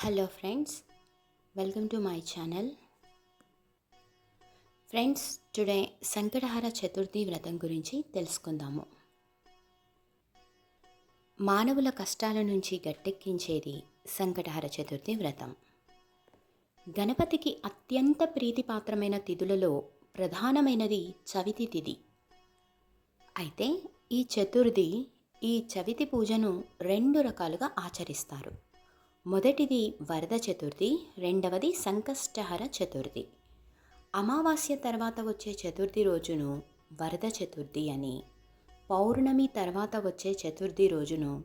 Hello friends welcome to my channel friends today Sankatahara Chaturthi వ్రతం గురించి తెలుసుకుందాము. మానవుల కష్టాల నుంచి గట్టెక్కించేది సంకటహార చతుర్థి వ్రతం గణపతికి అత్యంత ప్రీతిపాత్రమైన తిథులలో ప్రధానమైనది చవితి తిథి. అయితే ఈ చతుర్థి ఈ చవితి పూజను రెండు రకాలుగా ఆచరిస్తారు. మొదటిది వరద చతుర్థి రెండవది సంకష్టహర చతుర్థి. అమావాస్య తర్వాత వచ్చే చతుర్థి రోజును వరద చతుర్థి అని పౌర్ణమి తర్వాత వచ్చే చతుర్థి రోజును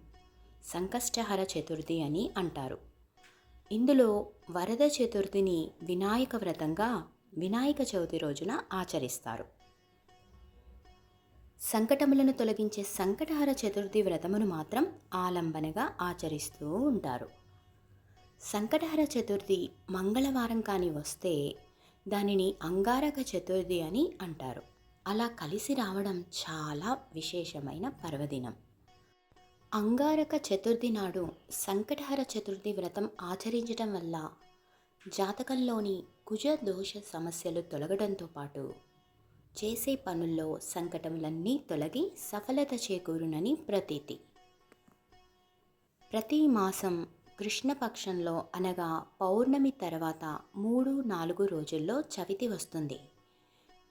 సంకష్టహర చతుర్థి అని అంటారు. ఇందులో వరద చతుర్థిని వినాయక వ్రతంగా వినాయక చవితి రోజున ఆచరిస్తారు. సంకటములను తొలగించే సంకటహర చతుర్థి వ్రతమును మాత్రం ఆలంబనగా ఆచరిస్తూ ఉంటారు. సంకటహర చతుర్థి మంగళవారం కానీ వస్తే దానిని అంగారక చతుర్థి అని అంటారు. అలా కలిసి రావడం చాలా విశేషమైన పర్వదినం. అంగారక చతుర్థి నాడు సంకటహర చతుర్థి వ్రతం ఆచరించడం వల్ల జాతకంలోని కుజ దోష సమస్యలు తొలగడంతో పాటు చేసే పనుల్లో సంకటములన్నీ తొలగి సఫలత చేకూరునని ప్రతీతి. ప్రతి మాసం కృష్ణపక్షంలో అనగా పౌర్ణమి తర్వాత మూడు నాలుగు రోజుల్లో చవితి వస్తుంది.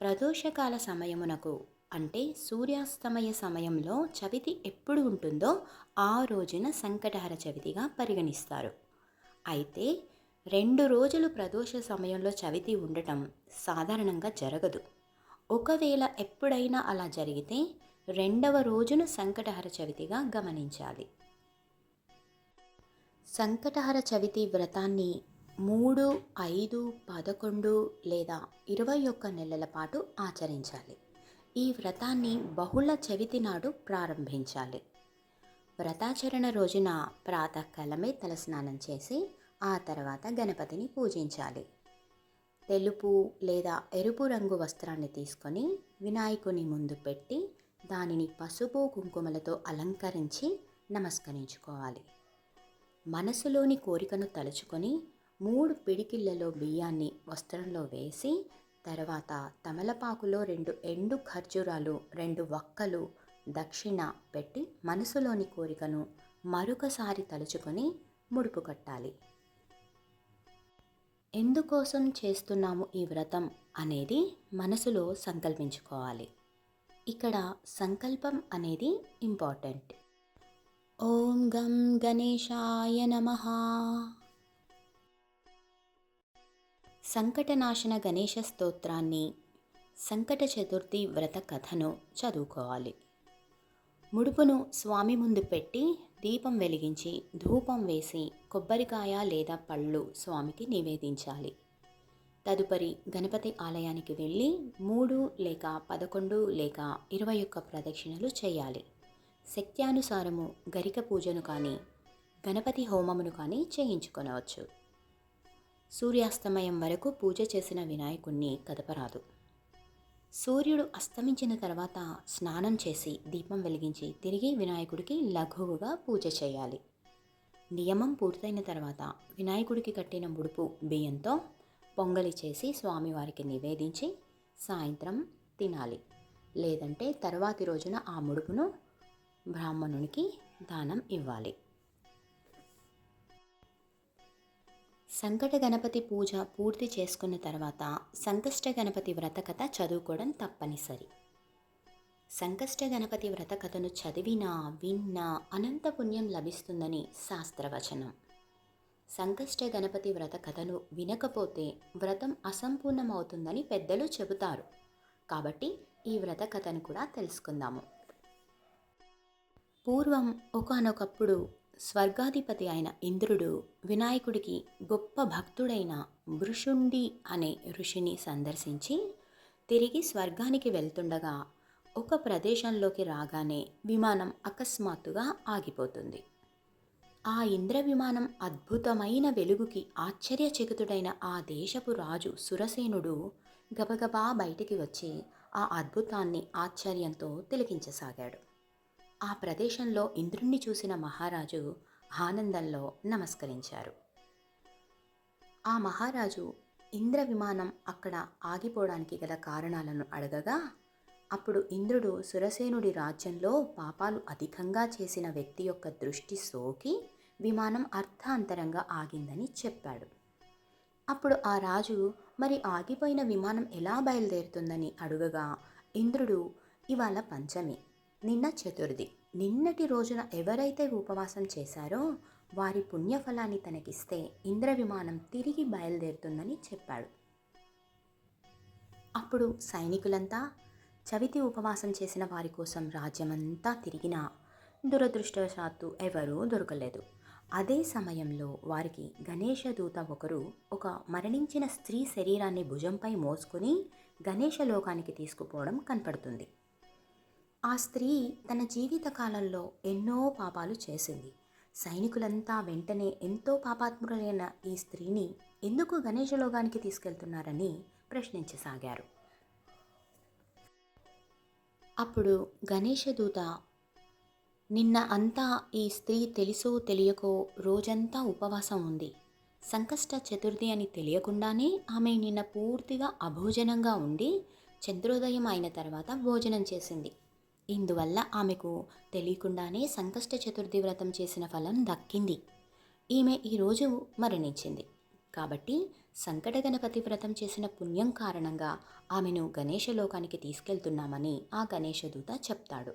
ప్రదోషకాల సమయమునకు అంటే సూర్యాస్తమయ సమయంలో చవితి ఎప్పుడు ఉంటుందో ఆ రోజున సంకటహర చవితిగా పరిగణిస్తారు. అయితే రెండు రోజులు ప్రదోష సమయంలో చవితి ఉండటం సాధారణంగా జరగదు. ఒకవేళ ఎప్పుడైనా అలా జరిగితే రెండవ రోజును సంకటహర చవితిగా గమనించాలి. సంకటహర చవితి వ్రతాన్ని మూడు ఐదు పదకొండు లేదా ఇరవై ఒక్క నెలల పాటు ఆచరించాలి. ఈ వ్రతాన్ని బహుళ చవితి నాడు ప్రారంభించాలి. వ్రతాచరణ రోజున ప్రాతకాలమే తలస్నానం చేసి ఆ తర్వాత గణపతిని పూజించాలి. తెలుపు లేదా ఎరుపు రంగు వస్త్రాన్ని తీసుకొని వినాయకుని ముందు పెట్టి దానిని పసుపు కుంకుమలతో అలంకరించి నమస్కరించుకోవాలి. మనసులోని కోరికను తలుచుకొని మూడు పిడికిళ్ళలో బియ్యాన్ని వస్త్రంలో వేసి తర్వాత తమలపాకులో రెండు ఎండు ఖర్జూరాలు రెండు వక్కలు దక్షిణ పెట్టి మనసులోని కోరికను మరొకసారి తలుచుకొని ముడుపు కట్టాలి. ఎందుకోసం చేస్తున్నాము ఈ వ్రతం? అనేది మనసులో సంకల్పించుకోవాలి. ఇక్కడ సంకల్పం అనేది ఇంపార్టెంట్. ఓం గం గణేశాయ నమ. సంకటనాశన గణేశ స్తోత్రాన్ని సంకట చతుర్థి వ్రత కథను చదువుకోవాలి. ముడుపును స్వామి ముందు పెట్టి దీపం వెలిగించి ధూపం వేసి కొబ్బరికాయ లేదా పళ్ళు స్వామికి నివేదించాలి. తదుపరి గణపతి ఆలయానికి వెళ్ళి మూడు లేక పదకొండు లేక ఇరవై ఒక్క ప్రదక్షిణలు చేయాలి. శక్త్యానుసారము గరిక పూజను కానీ గణపతి హోమమును కానీ చేయించుకొనవచ్చు. సూర్యాస్తమయం వరకు పూజ చేసిన వినాయకుణ్ణి కదపరాదు. సూర్యుడు అస్తమించిన తర్వాత స్నానం చేసి దీపం వెలిగించి తిరిగి వినాయకుడికి లఘువుగా పూజ చేయాలి. నియమం పూర్తయిన తర్వాత వినాయకుడికి కట్టిన ముడుపు బియ్యంతో పొంగలి చేసి స్వామివారికి నివేదించి సాయంత్రం తినాలి. లేదంటే తర్వాతి రోజున ఆ ముడుపును బ్రాహ్మణునికి దానం ఇవ్వాలి. సంకట గణపతి పూజ పూర్తి చేసుకున్న తర్వాత సంకష్ట గణపతి వ్రత కథ చదువుకోవడం తప్పనిసరి. సంకష్ట గణపతి వ్రత కథను చదివినా విన్నా అనంత పుణ్యం లభిస్తుందని శాస్త్రవచనం. సంకష్ట గణపతి వ్రత కథను వినకపోతే వ్రతం అసంపూర్ణమవుతుందని పెద్దలు చెబుతారు. కాబట్టి ఈ వ్రత కథను కూడా తెలుసుకుందాము. పూర్వం ఒకనొకప్పుడు స్వర్గాధిపతి అయిన ఇంద్రుడు వినాయకుడికి గొప్ప భక్తుడైన వృషుండి అనే ఋషిని సందర్శించి తిరిగి స్వర్గానికి వెళ్తుండగా ఒక ప్రదేశంలోకి రాగానే విమానం అకస్మాత్తుగా ఆగిపోతుంది. ఆ ఇంద్ర విమానం అద్భుతమైన వెలుగుకి ఆశ్చర్యచకితుడైన ఆ దేశపు రాజు సురసేనుడు గబగబా బయటికి వచ్చి ఆ అద్భుతాన్ని ఆశ్చర్యంతో తిలకించసాగాడు. ఆ ప్రదేశంలో ఇంద్రుణ్ణి చూసిన మహారాజు ఆనందంలో నమస్కరించారు. ఆ మహారాజు ఇంద్ర విమానం అక్కడ ఆగిపోవడానికి గల కారణాలను అడగగా అప్పుడు ఇంద్రుడు సురసేనుడి రాజ్యంలో పాపాలు అధికంగా చేసిన వ్యక్తి యొక్క దృష్టి సోకి విమానం అర్థాంతరంగా ఆగిందని చెప్పాడు. అప్పుడు ఆ రాజు మరి ఆగిపోయిన విమానం ఎలా బయలుదేరుతుందని అడుగగా ఇంద్రుడు ఇవాళ పంచమి. నిన్న చతుర్థి. నిన్నటి రోజున ఎవరైతే ఉపవాసం చేశారో వారి పుణ్యఫలాన్ని తనకిస్తే ఇంద్ర విమానం తిరిగి బయలుదేరుతుందని చెప్పాడు. అప్పుడు సైనికులంతా చవితి ఉపవాసం చేసిన వారి కోసం రాజ్యమంతా తిరిగినా దురదృష్టవశాత్తు ఎవరూ దొరకలేదు. అదే సమయంలో వారికి గణేష దూత ఒకరు ఒక మరణించిన స్త్రీ శరీరాన్ని భుజంపై మోసుకుని గణేష లోకానికి తీసుకుపోవడం కనపడుతుంది. ఆ స్త్రీ తన జీవితకాలంలో ఎన్నో పాపాలు చేసింది. సైనికులంతా వెంటనే ఎంతో పాపాత్ములైన ఈ స్త్రీని ఎందుకు గణేష లోకానికి తీసుకెళ్తున్నారని ప్రశ్నించసాగారు. అప్పుడు గణేష దూత నిన్న అంతా ఈ స్త్రీ తెలుసో తెలియకో రోజంతా ఉపవాసం ఉంది. సంకష్ట చతుర్థి అని తెలియకుండానే ఆమె నిన్న పూర్తిగా అభోజనంగా ఉండి చంద్రోదయం అయిన తర్వాత భోజనం చేసింది. ఇందువల్ల ఆమెకు తెలియకుండానే సంకష్ట చతుర్థి వ్రతం చేసిన ఫలం దక్కింది. ఈమె ఈరోజు మరణించింది. కాబట్టి సంకట గణపతి వ్రతం చేసిన పుణ్యం కారణంగా ఆమెను గణేష లోకానికి తీసుకెళ్తున్నామని ఆ గణేశదూత చెప్తాడు.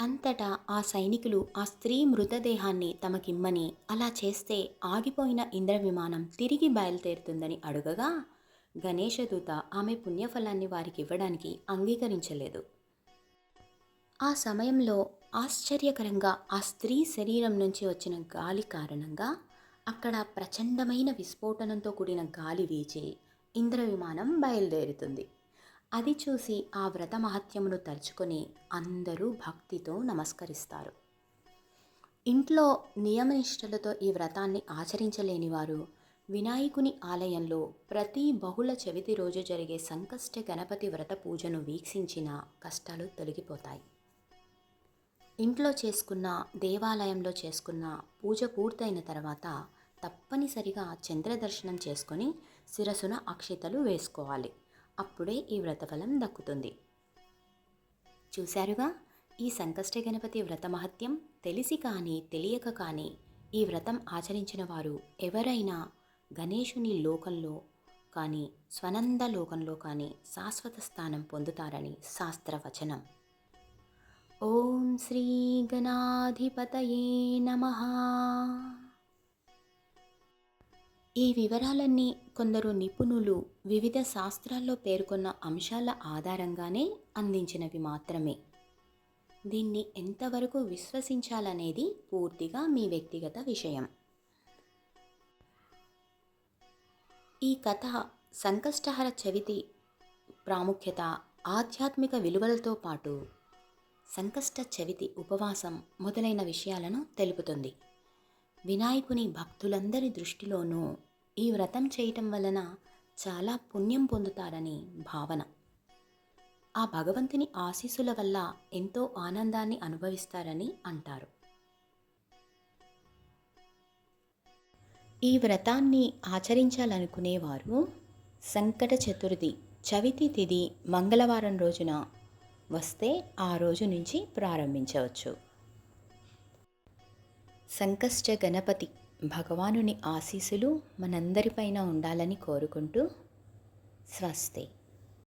అంతటా ఆ సైనికులు ఆ స్త్రీ మృతదేహాన్ని తమకిమ్మని అలా చేస్తే ఆగిపోయిన ఇంద్ర విమానం తిరిగి బయలుదేరుతుందని అడుగగా గణేశదూత ఆమె పుణ్యఫలాన్ని వారికి ఇవ్వడానికి అంగీకరించలేదు. ఆ సమయంలో ఆశ్చర్యకరంగా ఆ స్త్రీ శరీరం నుంచి వచ్చిన గాలి కారణంగా అక్కడ ప్రచండమైన విస్ఫోటనంతో కూడిన గాలి వీచి ఇంద్ర విమానం బయలుదేరుతుంది. అది చూసి ఆ వ్రత మహత్యమును తలుచుకొని అందరూ భక్తితో నమస్కరిస్తారు. ఇంట్లో నియమనిష్టలతో ఈ వ్రతాన్ని ఆచరించలేని వారు వినాయకుని ఆలయంలో ప్రతి బహుళ చవితి రోజు జరిగే సంకష్ట గణపతి వ్రత పూజను వీక్షించిన కష్టాలు తొలగిపోతాయి. ఇంట్లో చేసుకున్న దేవాలయంలో చేసుకున్న పూజ పూర్తయిన తర్వాత తప్పనిసరిగా చంద్రదర్శనం చేసుకొని శిరసున అక్షితలు వేసుకోవాలి. అప్పుడే ఈ వ్రతఫలం దక్కుతుంది. చూశారుగా? ఈ సంకష్ట గణపతి వ్రత మహత్యం తెలిసి కానీ తెలియక కానీ ఈ వ్రతం ఆచరించిన వారు ఎవరైనా గణేశుని లోకంలో కానీ స్వనంద లోకంలో కానీ శాశ్వత స్థానం పొందుతారని శాస్త్రవచనం. ఓం శ్రీ గణాధిపతయే నమ. ఈ వివరాలన్నీ కొందరు నిపుణులు వివిధ శాస్త్రాల్లో పేర్కొన్న అంశాల ఆధారంగానే అందించినవి మాత్రమే. దీన్ని ఎంతవరకు విశ్వసించాలనేది పూర్తిగా మీ వ్యక్తిగత విషయం. ఈ కథ సంకష్టహర చవితి ప్రాముఖ్యత ఆధ్యాత్మిక విలువలతో పాటు సంకష్ట చవితి ఉపవాసం మొదలైన విషయాలను తెలుపుతుంది. వినాయకుని భక్తులందరి దృష్టిలోనూ ఈ వ్రతం చేయటం వలన చాలా పుణ్యం పొందుతారని భావన. ఆ భగవంతుని ఆశీస్సుల వల్ల ఎంతో ఆనందాన్ని అనుభవిస్తారని అంటారు. ఈ వ్రతాన్ని ఆచరించాలనుకునేవారు సంకట చతుర్థి చవితి తిథి మంగళవారం రోజున వస్తే ఆ రోజు నుంచి ప్రారంభించవచ్చు. సంకష్ట గణపతి భగవానుని ఆశీస్సులు మనందరిపైన ఉండాలని కోరుకుంటూ స్వస్తి.